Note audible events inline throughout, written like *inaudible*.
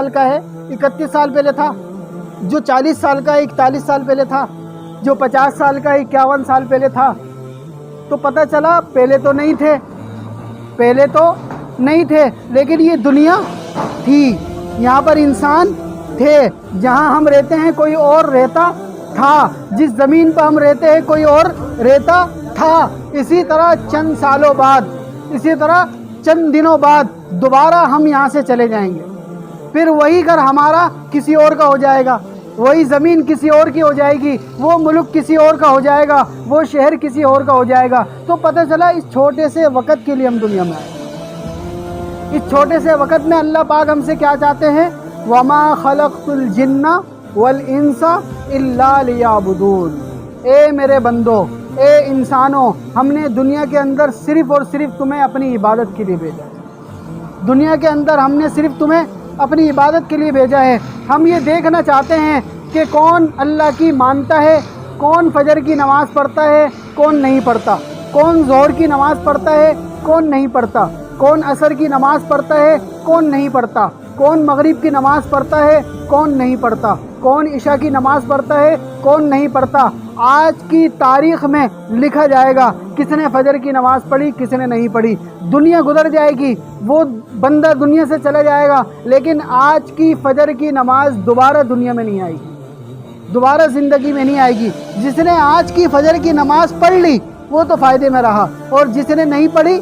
साल का है, इकतीस साल पहले था, जो चालीस साल का है, इकतालीस साल पहले था, जो पचास साल का है, इक्यावन साल पहले था। तो पता चला, पहले तो नहीं थे, पहले तो नहीं थे, लेकिन ये दुनिया थी। यहाँ पर इंसान थे, जहाँ हम रहते हैं, कोई और रहता था। जिस ज़मीन पर हम रहते हैं, कोई और रहता था। इसी तरह चंद सालों बाद, इसी तरह चंद दिनों बाद, दोबारा हम यहाँ से चले जाएँगे। फिर वही घर हमारा किसी और का हो जाएगा। वही ज़मीन किसी और की हो जाएगी, वो मुल्क किसी और का हो जाएगा, वो शहर किसी और का हो जाएगा। तो पता चला इस छोटे से वक़्त के लिए हम दुनिया में आए। इस छोटे से वक़्त में अल्लाह पाक हमसे क्या चाहते हैं? वमा खलक़तुल जिन्ना वल इंसा इल्ला लियाबुदून। ए मेरे बंदो, ए इंसानों, हमने दुनिया के अंदर सिर्फ़ और सिर्फ़ तुम्हें अपनी इबादत के लिए भेजा दुनिया के अंदर हमने सिर्फ़ तुम्हें अपनी इबादत के लिए भेजा है। हम ये देखना चाहते हैं कि कौन अल्लाह की मानता है, कौन फजर की नमाज़ पढ़ता है, कौन नहीं पढ़ता। कौन ज़ोर की नमाज़ पढ़ता है, कौन नहीं पढ़ता। कौन असर की नमाज़ पढ़ता है, कौन नहीं पढ़ता। कौन मगरिब की नमाज़ पढ़ता है, कौन नहीं पढ़ता। कौन ईशा की नमाज़ पढ़ता है, कौन नहीं पढ़ता। आज की तारीख में लिखा जाएगा, किसने फजर की नमाज़ पढ़ी, किसने नहीं पढ़ी। दुनिया गुजर जाएगी, वो बंदा दुनिया से चला जाएगा, लेकिन आज की फजर की नमाज़ दोबारा दुनिया में नहीं आएगी। दोबारा ज़िंदगी में नहीं आएगी। जिसने आज की फजर की नमाज़ पढ़ ली, वो तो फ़ायदे में रहा, और जिसने नहीं पढ़ी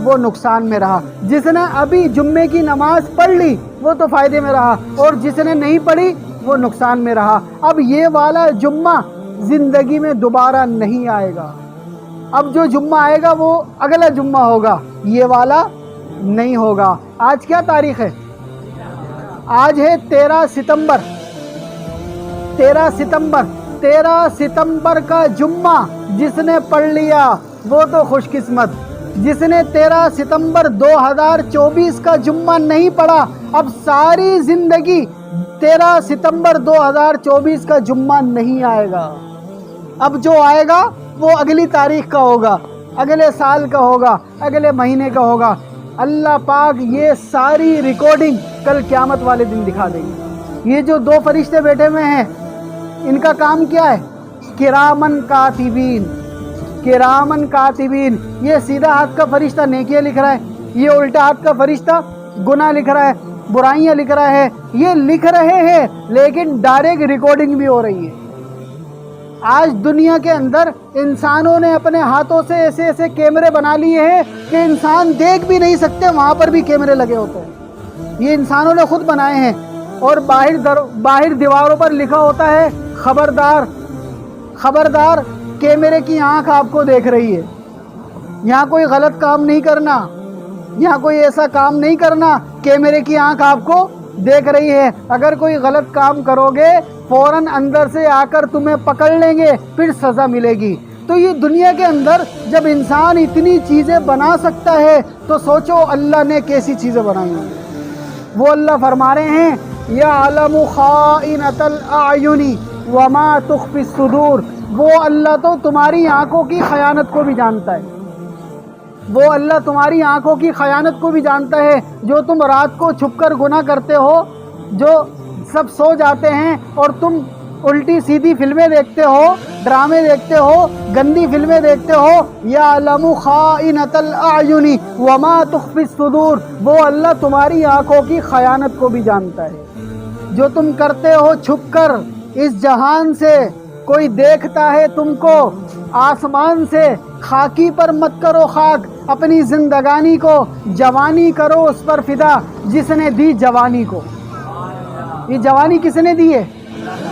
वो नुकसान में रहा। जिसने अभी जुम्मे की नमाज़ पढ़ ली, वो तो फ़ायदे में रहा। और जिसने नहीं पढ़ी, वो नुकसान में रहा। अब ये वाला जुम्मा ज़िंदगी में दोबारा नहीं आएगा। अब जो जुम्मा आएगा, वो अगला जुम्मा होगा। ये वाला नहीं होगा। आज क्या तारीख है? आज है तेरह सितंबर। तेरह सितंबर। तेरह सितंबर का जुम्मा जिसने पढ़ लिया, वो तो खुशकिस्मत। जिसने तेरह सितंबर 2024 का जुम्मा नहीं पढ़ा, अब सारी ज़िंदगी तेरह सितंबर 2024 का जुम्मा नहीं आएगा। अब जो आएगा, वो अगली तारीख का होगा, अगले साल का होगा, अगले महीने का होगा। अल्लाह पाक ये सारी रिकॉर्डिंग कल क़्यामत वाले दिन दिखा देंगे। ये जो दो फरिश्ते बैठे हुए हैं, इनका काम क्या है? किरामन कातिबीन। किरामन कातिबीन। ये सीधा हाथ का फरिश्ता नेकियाँ लिख रहा है। ये उल्टा हाथ का फरिश्ता गुनाह लिख रहा है, बुराइयाँ लिख रहा है। ये लिख रहे हैं, लेकिन डायरेक्ट रिकॉर्डिंग भी हो रही है। आज दुनिया के अंदर इंसानों ने अपने हाथों से ऐसे ऐसे कैमरे बना लिए हैं कि इंसान देख भी नहीं सकते, वहाँ पर भी कैमरे लगे होते हैं। ये इंसानों ने खुद बनाए हैं और बाहर दर, बाहर दीवारों पर लिखा होता है, खबरदार खबरदार कैमरे की आँख आपको देख रही है। यहाँ कोई गलत काम नहीं करना। यहाँ कोई ऐसा काम नहीं करना। कैमरे की आँख आपको देख रही है। अगर कोई गलत काम करोगे, फ़ौरन अंदर से आकर तुम्हें पकड़ लेंगे, फिर सज़ा मिलेगी। तो ये दुनिया के अंदर जब इंसान इतनी चीज़ें बना सकता है तो सोचो अल्लाह ने कैसी चीज़ें बनाई वो अल्लाह फरमा रहे हैं, या आलम खाइनतल आयुनी, वमा तुखफी सुदूर। वो अल्लाह तो तुम्हारी आँखों की खयानत को भी जानता है। वो अल्लाह तुम्हारी आँखों की खयानत को भी जानता है, जो तुम रात को छुपकर गुना करते हो, जो सब सो जाते हैं और तुम उल्टी सीधी फ़िल्में देखते हो, ड्रामे देखते हो, गंदी फ़िल्में देखते हो या लमु खाइनतल आयुनी वमा तुखफी सुदूर, वो अल्लाह तुम्हारी आँखों की खयानत को भी जानता है। जो तुम करते हो छुप कर इस जहान से कोई देखता है तुमको, आसमान से खाकी पर मत करो खाक, अपनी जिंदगानी को, जवानी करो उस पर फिदा जिसने दी जवानी को। ये जवानी किसने दी है?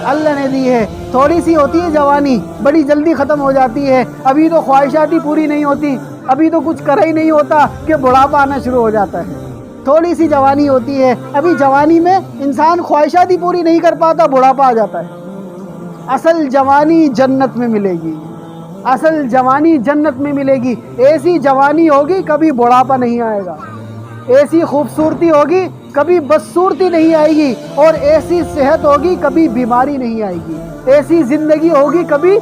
अल्लाह ने दी है। थोड़ी सी होती है जवानी, बड़ी जल्दी ख़त्म हो जाती है। अभी तो ख्वाहिशात ही पूरी नहीं होती, अभी तो कुछ करा ही नहीं होता कि बुढ़ापा आना शुरू हो जाता है। थोड़ी सी जवानी होती है, अभी जवानी में इंसान ख्वाहिशात ही पूरी नहीं कर पाता, बुढ़ापा आ जाता है। असल जवानी जन्नत में मिलेगी। असल जवानी जन्नत में मिलेगी। ऐसी जवानी होगी, कभी बुढ़ापा नहीं आएगा। ऐसी खूबसूरती होगी, कभी बदसूरती नहीं आएगी। और ऐसी सेहत होगी, कभी बीमारी नहीं आएगी। ऐसी ज़िंदगी होगी, कभी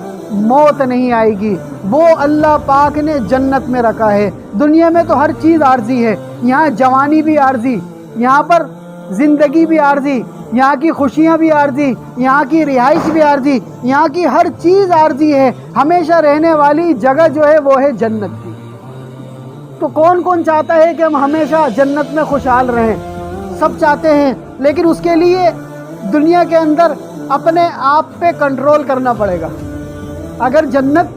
मौत नहीं आएगी। वो अल्लाह पाक ने जन्नत में रखा है। दुनिया में तो हर चीज़ आर्जी है। यहाँ जवानी भी आर्जी, यहाँ पर ज़िंदगी भी आर्जी। यहाँ की खुशियाँ भी आर्जी, यहाँ की रिहाइश भी आर्जी, यहाँ की हर चीज़ आर्जी है। हमेशा रहने वाली जगह जो है वो है जन्नत की। तो कौन कौन चाहता है कि हम हमेशा जन्नत में खुशहाल रहें? सब चाहते हैं, लेकिन उसके लिए दुनिया के अंदर अपने आप पे कंट्रोल करना पड़ेगा। अगर जन्नत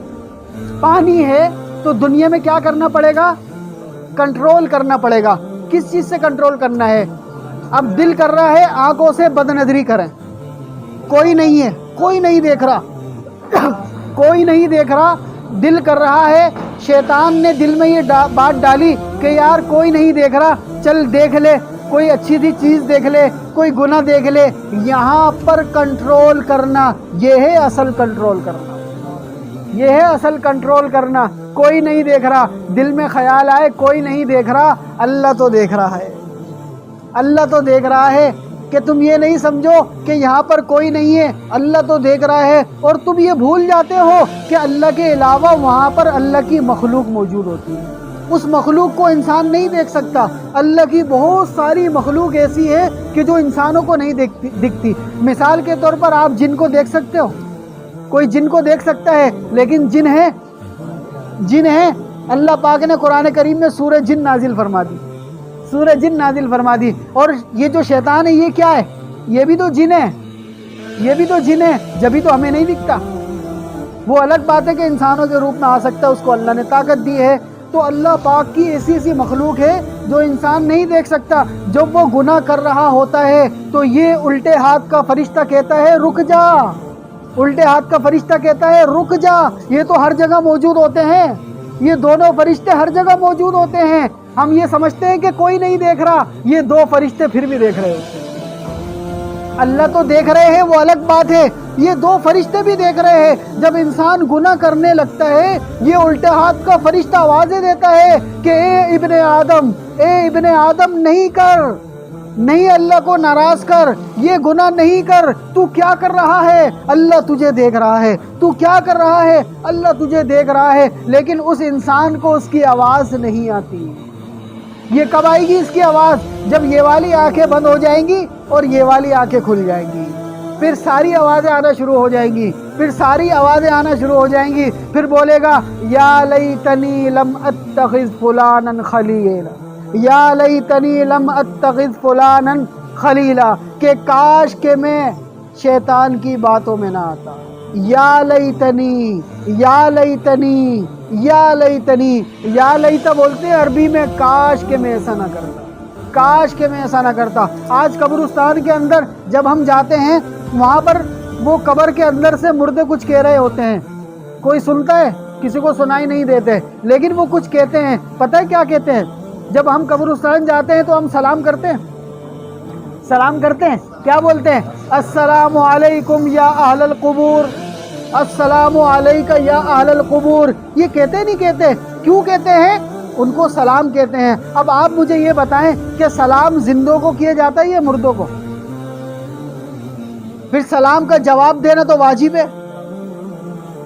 पानी है तो दुनिया में क्या करना पड़ेगा? कंट्रोल करना पड़ेगा। किस चीज़ से कंट्रोल करना है? अब दिल कर रहा है आँखों से बदनजरी करें। कोई नहीं है कोई नहीं देख रहा। *coughs* कोई नहीं देख रहा। दिल कर रहा है शैतान ने दिल में ये डा, बात डाली कि यार कोई नहीं देख रहा। चल देख ले कोई अच्छी सी चीज़ देख ले कोई गुना देख ले। यहाँ पर कंट्रोल करना ये है असल कंट्रोल करना। ये है असल कंट्रोल करना। कोई नहीं देख रहा। दिल में ख्याल आए कोई नहीं देख रहा। अल्लाह तो देख रहा है। अल्लाह तो देख रहा है कि तुम ये नहीं समझो कि यहाँ पर कोई नहीं है। अल्लाह तो देख रहा है और तुम ये भूल जाते हो कि अल्लाह के अलावा वहाँ पर अल्लाह की मखलूक मौजूद होती है। उस मखलूक को इंसान नहीं देख सकता। अल्लाह की बहुत सारी मखलूक ऐसी है कि जो इंसानों को नहीं देखती दिखती। मिसाल के तौर पर आप जिन को देख सकते हो। कोई जिन को देख सकता है, लेकिन जिन है जिन है अल्लाह पाक ने कुरान करीम में सूरज जिन नाजिल फरमा दी। सूरज जिन नाजिल फरमा दी। और ये जो शैतान है, ये क्या है? ये भी तो जिन है। ये भी तो जिन है, जब भी तो हमें नहीं दिखता। वो अलग बात है कि इंसानों के रूप में आ सकता है, उसको अल्लाह ने ताकत दी है। तो अल्लाह पाक की ऐसी ऐसी मखलूक है, जो इंसान नहीं देख सकता। जब वो गुनाह कर रहा होता है तो ये उल्टे हाथ का फरिश्ता कहता है, रुक जा। उल्टे हाथ का फरिश्ता कहता है, रुक जा। ये तो हर जगह मौजूद होते हैं। ये दोनों फरिश्ते हर जगह मौजूद होते हैं। हम ये समझते हैं कि कोई नहीं देख रहा, ये दो फरिश्ते फिर भी देख रहे हैं। अल्लाह तो देख रहे हैं, वो अलग बात है। ये दो फरिश्ते भी देख रहे हैं। जब इंसान गुना करने लगता है, ये उल्टे हाथ का फरिश्ता आवाज़ें देता है कि, ए इब्ने आदम, ए इब्ने आदम, नहीं कर, नहीं अल्लाह को नाराज़ कर, ये गुना नहीं कर, तू क्या कर रहा है? अल्लाह तुझे देख रहा है। तू क्या कर रहा है? अल्लाह तुझे देख रहा है। लेकिन उस इंसान को उसकी आवाज़ नहीं आती। ये कब आएगी इसकी आवाज़? जब ये वाली आँखें बंद हो जाएँगी और ये वाली आँखें खुल जाएँगी। फिर सारी आवाज़ें आना शुरू हो जाएँगी। फिर सारी आवाज़ें आना शुरू हो जाएँगी। फिर बोलेगा, या लई तनी लम अत्तखिज फुलानन खलीला। या लई तनी लम अत्तखिज फुलानन खलीला। के काश के मैं शैतान की बातों में ना आता। या लई तनी या लई तनी या लई तनी या लईता बोलते हैं, अरबी में काश के मैं ऐसा ना करता। काश के मैं ऐसा ना करता। आज कब्रिस्तान के अंदर जब हम जाते हैं, वहाँ पर वो कब्र के अंदर से मुर्दे कुछ कह रहे होते हैं। कोई सुनता है? किसी को सुनाई नहीं देते। लेकिन वो कुछ कहते हैं। पता है क्या कहते हैं? जब हम कब्रिस्तान जाते हैं तो हम सलाम करते हैं। सलाम करते हैं? क्या बोलते हैं? अस्सलाम वालेकुम या अहलल कुबूर। अस्सलाम वालेका या अहलल कुबूर। ये कहते नहीं कहते, क्यों कहते हैं? उनको सलाम कहते हैं। अब आप मुझे ये बताएँ कि सलाम जिंदों को किया जाता है या मुर्दों को? फिर सलाम का जवाब देना तो वाजिब है।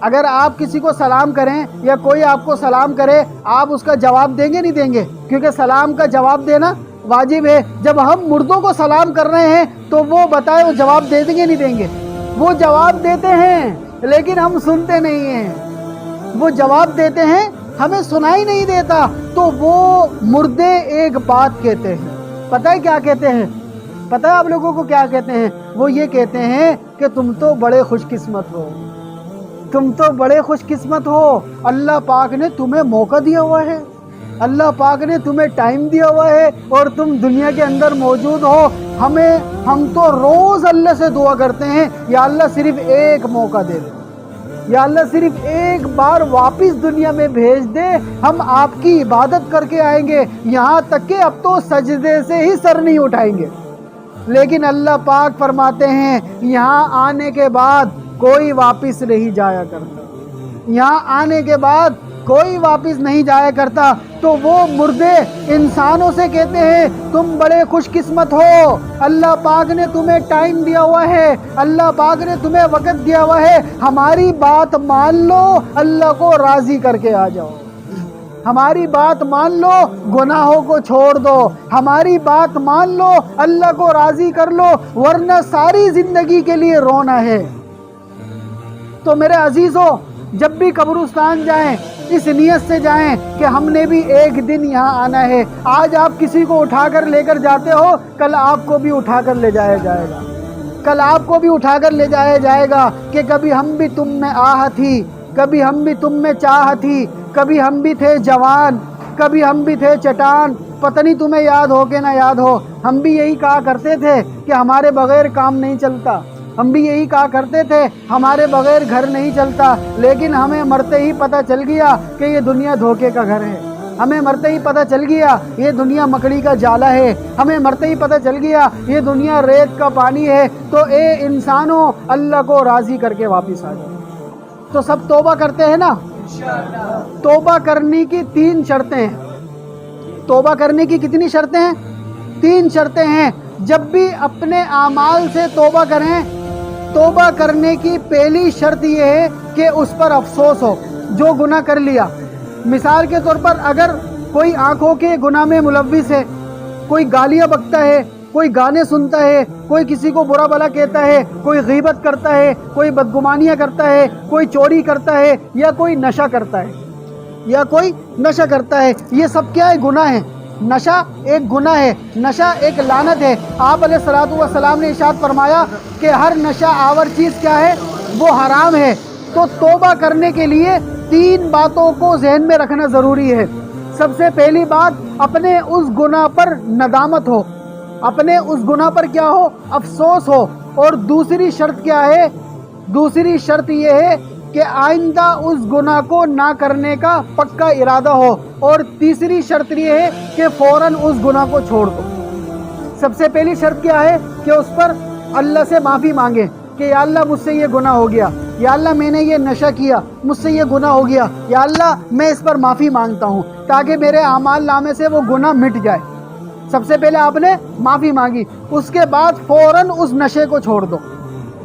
अगर आप किसी को सलाम करें या कोई आपको सलाम करे, आप उसका जवाब देंगे नहीं देंगे? क्योंकि सलाम का जवाब देना वाजिब है। जब हम मुर्दों को सलाम कर रहे हैं तो वो बताए, वो जवाब दे देंगे नहीं देंगे? वो जवाब देते हैं। लेकिन हम सुनते नहीं हैं। वो जवाब देते हैं, हमें सुनाई नहीं देता। तो वो मुर्दे एक बात कहते हैं। पता है क्या कहते हैं? पता है आप लोगों को क्या कहते हैं? वो ये कहते हैं कि तुम तो बड़े खुशकिस्मत हो। तुम तो बड़े खुशकिस्मत हो। अल्लाह पाक ने तुम्हें मौका दिया हुआ है। अल्लाह पाक ने तुम्हें टाइम दिया हुआ है और तुम दुनिया के अंदर मौजूद हो। हमें, हम तो रोज़ अल्लाह से दुआ करते हैं, या अल्लाह सिर्फ़ एक मौका दे दे। या अल्लाह सिर्फ़ एक बार वापस दुनिया में भेज दे, हम आपकी इबादत करके आएँगे। यहाँ तक के अब तो सजदे से ही सर नहीं उठाएँगे। लेकिन अल्लाह पाक फरमाते हैं, यहाँ आने के बाद कोई वापस नहीं जाया करता। यहाँ आने के बाद कोई वापस नहीं जाया करता। तो वो मुर्दे इंसानों से कहते हैं, तुम बड़े खुशकिस्मत हो। अल्लाह पाक ने तुम्हें टाइम दिया हुआ है। अल्लाह पाक ने तुम्हें वक़्त दिया हुआ है। हमारी बात मान लो, अल्लाह को राज़ी करके आ जाओ। हमारी बात मान लो, गुनाहों को छोड़ दो। हमारी बात मान लो, अल्लाह को राज़ी कर लो, वरना सारी ज़िंदगी के लिए रोना है। तो मेरे अजीजों जब भी कब्रिस्तान जाएँ, इस नियत से जाएँ कि हमने भी एक दिन यहाँ आना है। आज आप किसी को उठाकर लेकर जाते हो, कल आपको भी उठाकर ले जाया जाएगा। कल आपको भी उठाकर ले जाया जाएगा कि कभी हम भी तुम में आह थी, कभी हम भी तुम में चाह थी, कभी हम भी थे जवान, कभी हम भी थे चटान पता नहीं तुम्हें याद हो के ना याद हो, हम भी यही कहा करते थे कि हमारे बगैर काम नहीं चलता। हम भी यही कहा करते थे, हमारे बगैर घर नहीं चलता, लेकिन हमें मरते ही पता चल गया कि ये दुनिया धोखे का घर है। हमें मरते ही पता चल गया, ये दुनिया मकड़ी का जाला है। हमें मरते ही पता चल गया, ये दुनिया रेत का पानी है। तो ए इंसानों, अल्लाह को राज़ी करके वापस आ जाओ। तो सब तोबा करते हैं ना? तोबा करने की तीन शर्तें हैं। तोबा करने की कितनी शर्तें हैं? तीन शर्तें हैं। जब भी अपने आमाल से तोबा करें तोबा करने की पहली शर्त यह है कि उस पर अफसोस हो, जो गुना कर लिया। मिसाल के तौर पर अगर कोई आँखों के गुना में मुलविस है, कोई गालियाँ बकता है, कोई गाने सुनता है, कोई किसी को बुरा भला कहता है, कोई गीबत करता है, कोई बदगुमानियाँ करता है, कोई चोरी करता है, या कोई नशा करता है, या कोई नशा करता है, ये सब क्या है? गुनाह है। नशा एक गुना है, नशा एक लानत है। आप सलाम ने इशाद फरमाया कि हर नशा आवर चीज़ क्या है? वो हराम है। तो तोबा करने के लिए तीन बातों को जहन में रखना ज़रूरी है। सबसे पहली बात, अपने उस गुना पर नदामत हो। अपने उस गुना पर क्या हो? अफसोस हो। और दूसरी शर्त क्या है? दूसरी शर्त यह है कि आइंदा उस गुनाह को ना करने का पक्का इरादा हो। और तीसरी शर्त यह है कि फ़ौरन उस गुनाह को छोड़ दो। सबसे पहली शर्त क्या है कि उस पर अल्लाह से माफ़ी मांगे कि या अल्लाह मुझसे ये गुनाह हो गया, या अल्लाह मैंने ये नशा किया, मुझसे ये गुनाह हो गया, या अल्लाह मैं इस पर माफ़ी माँगता हूँ ताकि मेरे अमाल नामे से वो गुनाह मिट जाए। सबसे पहले आपने माफ़ी मांगी, उसके बाद फ़ौरन उस नशे को छोड़ दो।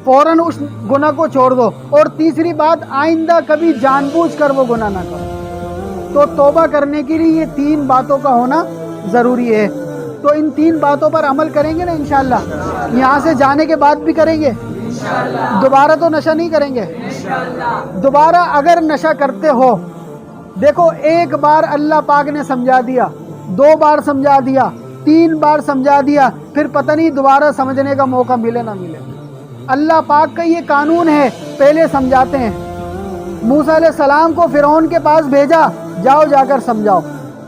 फ़ौरन उस गुना को छोड़ दो और तीसरी बात आइंदा कभी जानबूझकर वो गुना ना करो। तो तोबा करने के लिए ये तीन बातों का होना ज़रूरी है। तो इन तीन बातों पर अमल करेंगे ना इनशाला यहाँ से जाने के बाद भी करेंगे? दोबारा तो नशा नहीं करेंगे? दोबारा अगर नशा करते हो देखो एक बार अल्लाह पाक ने समझा दिया दो बार समझा दिया तीन बार समझा दिया फिर पता नहीं दोबारा समझने का मौका मिले ना मिले। अल्लाह पाक का ये कानून है, पहले समझाते हैं। मूसा सलाम को फ़िरौन के पास भेजा, जाओ जाकर समझाओ।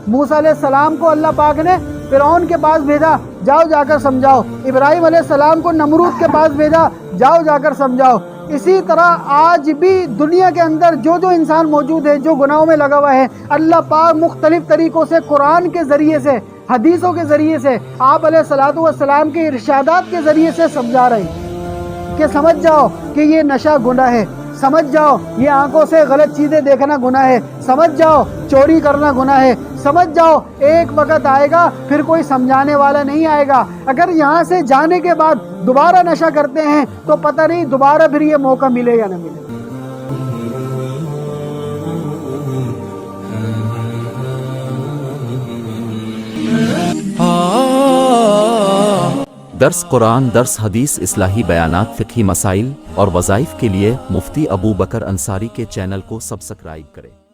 मूसा सलाम को अल्लाह पाक ने फ़िरौन के पास भेजा, जाओ जाकर समझाओ। इब्राहिम सलाम को नमरूद के पास भेजा, जाओ जाकर समझाओ। इसी तरह आज भी दुनिया के अंदर जो जो इंसान मौजूद है, जो गुनाहों में लगा हुआ है, अल्लाह पाक मुख्तलिफ़ तरीक़ों से, कुरान के ज़रिए से, हदीसों के ज़रिए से, आप सलाम के इर्शादात के ज़रिए से समझा रहे हैं। कि समझ जाओ कि ये नशा गुना है। समझ जाओ, ये आँखों से गलत चीज़ें देखना गुना है। समझ जाओ, चोरी करना गुना है। समझ जाओ, एक वक्त आएगा, फिर कोई समझाने वाला नहीं आएगा। अगर यहाँ से जाने के बाद दोबारा नशा करते हैं तो पता नहीं दोबारा फिर ये मौका मिले या ना मिले। दर्स कुरान, दर्स हदीस, इस्लाही बयान फ़िकी मसाइल और वज़ाइफ के लिए मुफ्ती अबू बकर अंसारी के चैनल को सब्सक्राइब करें।